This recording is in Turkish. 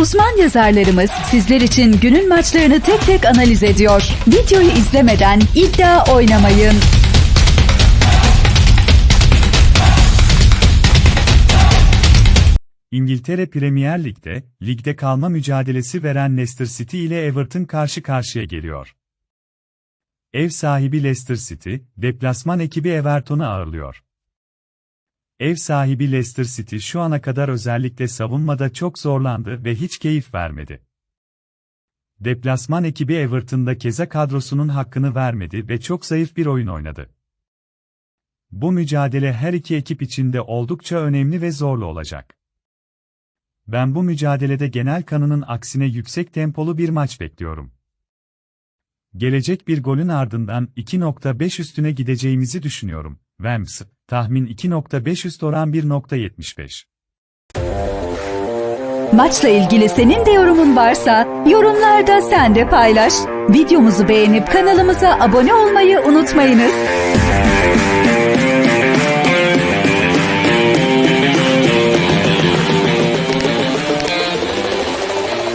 Uzman yazarlarımız sizler için günün maçlarını tek tek analiz ediyor. Videoyu izlemeden iddia oynamayın. İngiltere Premier Lig'de, ligde kalma mücadelesi veren Leicester City ile Everton karşı karşıya geliyor. Ev sahibi Leicester City, deplasman ekibi Everton'u ağırlıyor. Ev sahibi Leicester City şu ana kadar özellikle savunmada çok zorlandı ve hiç keyif vermedi. Deplasman ekibi Everton'da keza kadrosunun hakkını vermedi ve çok zayıf bir oyun oynadı. Bu mücadele her iki ekip için de oldukça önemli ve zorlu olacak. Ben bu mücadelede genel kanının aksine yüksek tempolu bir maç bekliyorum. Gelecek bir golün ardından 2.5 üstüne gideceğimizi düşünüyorum. Rams, tahmin 2.5 üst oran 1.75. Maçla ilgili senin de yorumun varsa yorumlarda sen de paylaş. Videomuzu beğenip kanalımıza abone olmayı unutmayınız.